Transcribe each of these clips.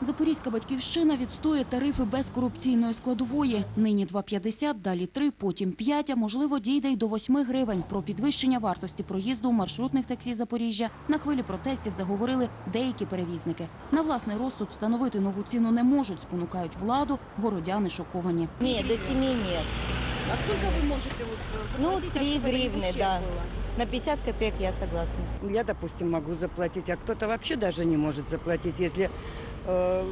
Запорізька батьківщина відстоює тарифи без корупційної складової. Нині 2,50, далі 3, потім 5, а можливо дійде й до 8 гривень. Про підвищення вартості проїзду у маршрутних таксі Запоріжжя на хвилі протестів заговорили деякі перевізники. На власний розсуд встановити нову ціну не можуть, спонукають владу, городяни шоковані. Нет, до 7 нет. А сколько вы можете вот э, Ну, заплатить, а три чтобы это не гривны, ущерб да. было? На 50 копеек я согласна. Я, допустим, могу заплатить, а кто-то вообще даже не может заплатить, если 呃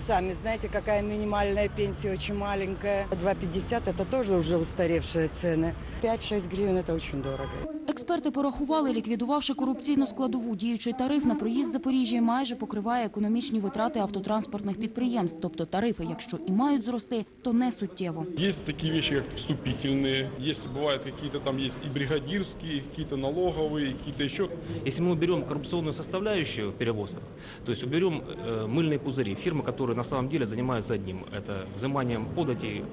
сами знаете, какая минимальная пенсия очень маленькая. 2,50 это тоже уже устаревшие цены. 5-6 гривен это очень дорого. Експерти порахували, ліквідувавши корупційну складову, діючий тариф на проїзд Запоріжжя майже покриває економічні витрати автотранспортних підприємств. Тобто тарифи, якщо і мають зрости, то не суттєво. Есть такие вещи, как вступительные, есть, бывают какие-то там есть и бригадирские, какие-то налоговые, какие-то еще. Если мы уберем коррупционную составляющую в перевозках, то есть уберем э, мыльные пузыри, фирмы, которые на самом деле занимаются одним, это взиманием податей,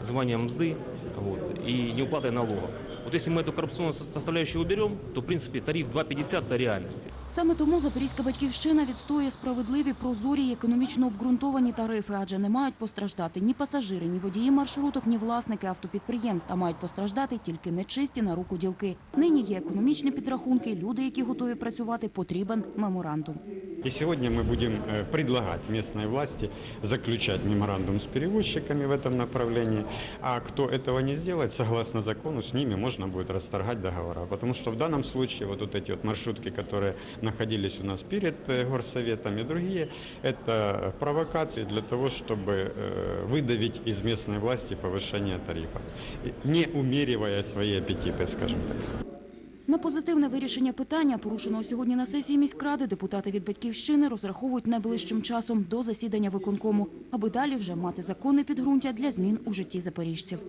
взиманием мзды вот, и неуплатой налогов. Вот если мы эту коррупционную со- составляющую уберем, то, в принципе, тариф 2,50 – это реальность. Саме тому Запорізька батьківщина відстоює справедливі, прозорі й економічно обґрунтовані тарифи, адже не мають постраждати ні пасажири, ні водії маршруток, ні власники автопідприємств, а мають постраждати тільки нечисті на руку ділки. Нині є економічні підрахунки, люди, які готові працювати, потрібен меморандум. И сегодня мы будем э, предлагать местной власти заключать меморандум с перевозчиками в этом направлении. А кто этого не сделает, согласно закону, с ними можно будет расторгать договора. Потому что в данном случае вот, вот эти вот маршрутки, которые находились у нас перед э, горсоветом и другие, это провокации для того, чтобы э, выдавить из местной власти повышение тарифа, И не умеривая свои аппетиты, скажем так. На позитивне вирішення питання, порушеного сьогодні на сесії міськради, депутати від батьківщини розраховують найближчим часом до засідання виконкому, аби далі вже мати законне підґрунтя для змін у житті запоріжців.